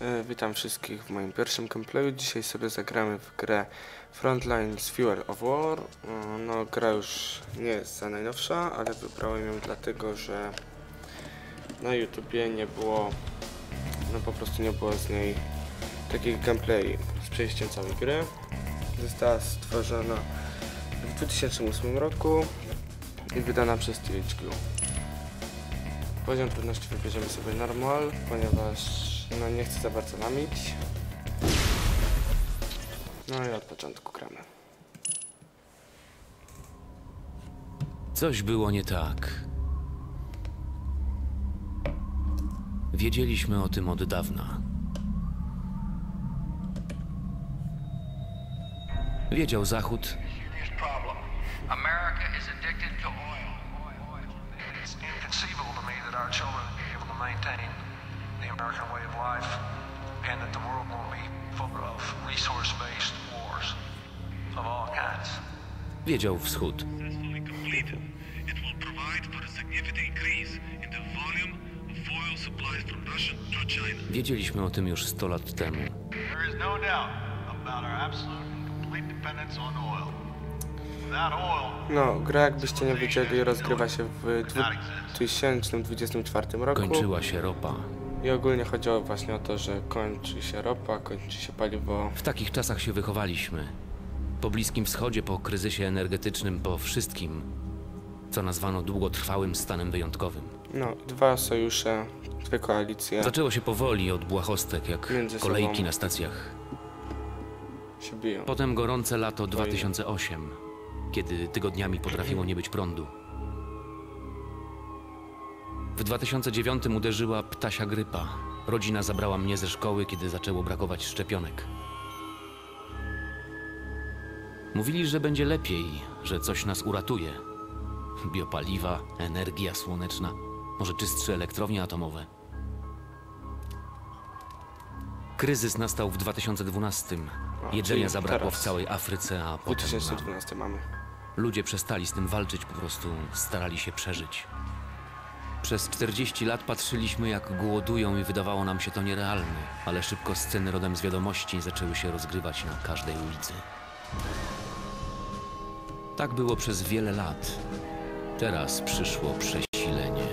E, Witam wszystkich w moim pierwszym gameplayu. Dzisiaj sobie zagramy w grę Frontlines Fuel of War. E, No, gra już nie jest za najnowsza, ale wybrałem ją dlatego, że na YouTubie nie było, no po prostu nie było z niej takich gameplay z przejściem całej gry. Została stworzona w 2008 roku i wydana przez THQ. Poziom trudności wybierzemy sobie normal, ponieważ no nie chcę za bardzo lamić. No i od początku gramy. Coś było nie tak. Wiedzieliśmy o tym od dawna. Wiedział Zachód, serious problem. America is addicted to oil. It's inconceivable to me that our children be able to maintain the American way of life and that the world won't be full of resource-based wars of all kinds. wiedział Wschód. successfully completed, it will provide for a significant increase in the volume of oil supplies from Russia to China. Wiedzieliśmy o tym już 100 lat temu. There is no doubt about our absolute and complete dependence on oil, No, gra jakbyście nie wiedzieli rozgrywa się w 2024 roku. Kończyła się ropa. I ogólnie chodziło właśnie o to, że kończy się ropa, kończy się paliwo. W takich czasach się wychowaliśmy. Po Bliskim Wschodzie, po kryzysie energetycznym, po wszystkim, co nazwano długotrwałym stanem wyjątkowym. No, dwa sojusze, dwie koalicje Zaczęło się powoli od błahostek, jak Między sobą. kolejki na stacjach. się biją. Potem gorące lato 2008, kiedy tygodniami potrafiło nie być prądu. W 2009 uderzyła ptasia grypa. Rodzina zabrała mnie ze szkoły, kiedy zaczęło brakować szczepionek. Mówili, że będzie lepiej, że coś nas uratuje. Biopaliwa, energia słoneczna, może czystsze elektrownie atomowe. Kryzys nastał w 2012. czyli Jedzenia zabrakło w całej Afryce, a potem na 2012 mamy. Ludzie przestali z tym walczyć, po prostu starali się przeżyć. Przez 40 lat patrzyliśmy, jak głodują i wydawało nam się to nierealne, ale szybko sceny rodem z wiadomości zaczęły się rozgrywać na każdej ulicy. Tak było przez wiele lat. Teraz przyszło przesilenie.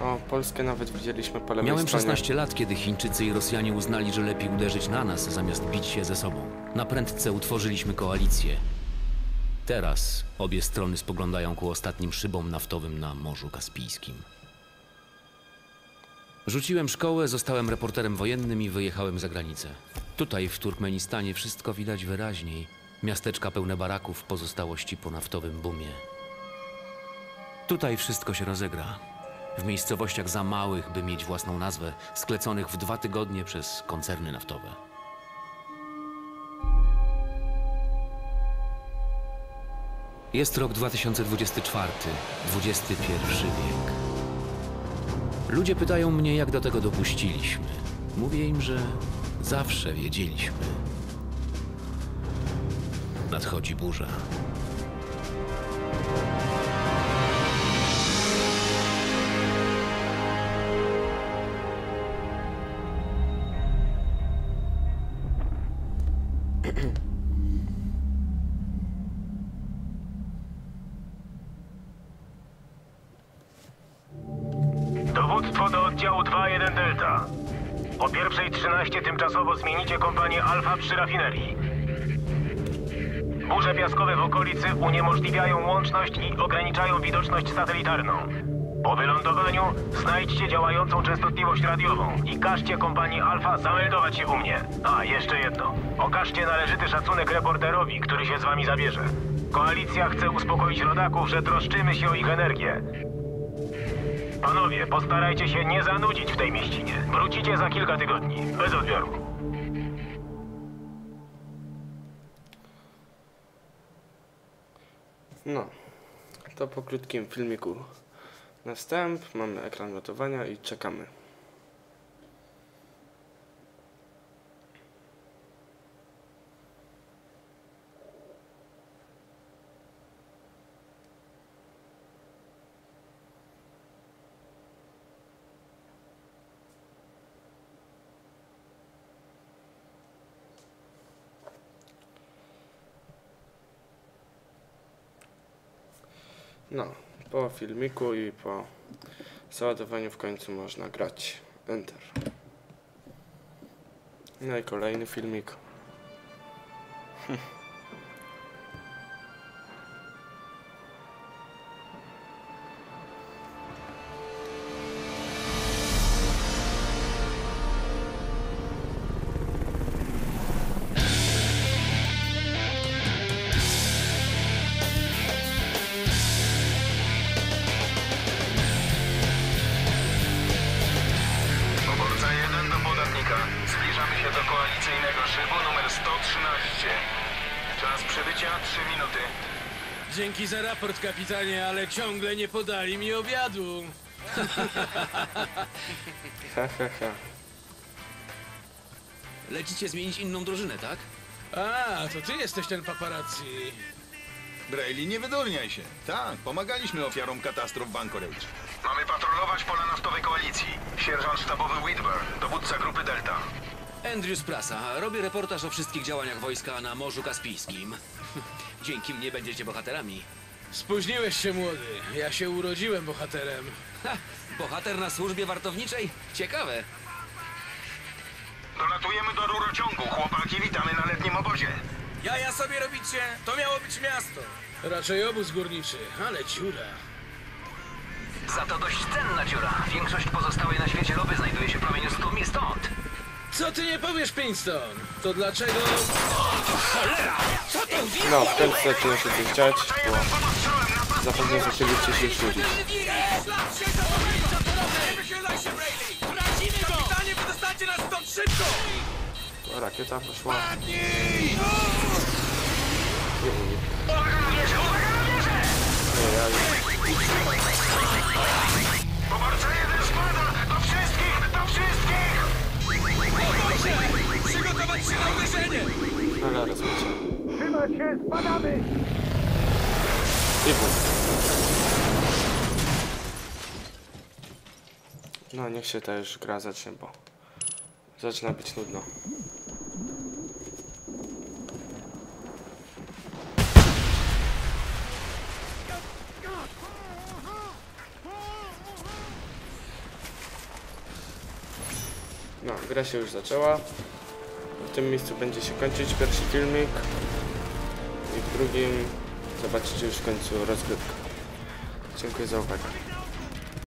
O, Polskę nawet widzieliśmy po lewej Miałem stronie. 16 lat, kiedy Chińczycy i Rosjanie uznali, że lepiej uderzyć na nas, zamiast bić się ze sobą. Na prędce utworzyliśmy koalicję. Teraz obie strony spoglądają ku ostatnim szybom naftowym na Morzu Kaspijskim. Rzuciłem szkołę, zostałem reporterem wojennym i wyjechałem za granicę. Tutaj, w Turkmenistanie, wszystko widać wyraźniej. Miasteczka pełne baraków, pozostałości po naftowym boomie. Tutaj wszystko się rozegra. W miejscowościach za małych, by mieć własną nazwę, skleconych w dwa tygodnie przez koncerny naftowe. Jest rok 2024, XXI wiek. Ludzie pytają mnie, jak do tego dopuściliśmy. Mówię im, że zawsze wiedzieliśmy. Nadchodzi burza. Dowództwo do oddziału 2-1 Delta. O pierwszej 13 tymczasowo zmienicie kompanię Alfa przy rafinerii. Burze piaskowe w okolicy uniemożliwiają łączność i ograniczają widoczność satelitarną. Po wylądowaniu znajdźcie działającą częstotliwość radiową i każcie kompanii Alfa zameldować się u mnie. A, jeszcze jedno. Okażcie należyty szacunek reporterowi, który się z wami zabierze. Koalicja chce uspokoić rodaków, że troszczymy się o ich energię. Panowie, postarajcie się nie zanudzić w tej mieścinie. Wrócicie za kilka tygodni. Bez odbioru. No, to po krótkim filmiku na wstęp. Mamy ekran notowania i czekamy. No, po filmiku i po załadowaniu w końcu można grać. Enter. No i kolejny filmik. Zbliżamy się do koalicyjnego szybu numer 113. Czas przybycia 3 minuty. Dzięki za raport, kapitanie, ale ciągle nie podali mi obiadu. Ha, ha, ha. Lecicie zmienić inną drużynę, tak? A, to ty jesteś ten paparazzi. Braille, nie wydolniaj się. Tak, pomagaliśmy ofiarom katastrof w Anchorage. Mamy patrolować pola naftowej koalicji. Sierżant sztabowy Whitburn, dowódca grupy Delta. Andrews Prasa, robię reportaż o wszystkich działaniach wojska na Morzu Kaspijskim. Dzięki mnie będziecie bohaterami. Spóźniłeś się, młody. Ja się urodziłem bohaterem. Ha, bohater na służbie wartowniczej? Ciekawe. Dolatujemy do rurociągu. Chłopaki, witamy na letnim obozie. Jaja sobie robicie? To miało być miasto. Raczej obóz górniczy, ale dziura. Za to dość cenna dziura. Większość pozostałej na świecie ropy Co ty nie powiesz, Princeton? To dlaczego... No, w ten zaczyna się coś dziać, bo zapewne zaczęliście się szulić. Kapitanie, wydostańcie nas stąd szybko! O, rakieta poszła. Się, spadamy! I bum. No, niech się ta już gra zacznie, bo zaczyna być nudno. No, gra się już zaczęła. W tym miejscu będzie się kończyć pierwszy filmik drugim zobaczycie już w końcu rozgrywkę. Dziękuję za uwagę.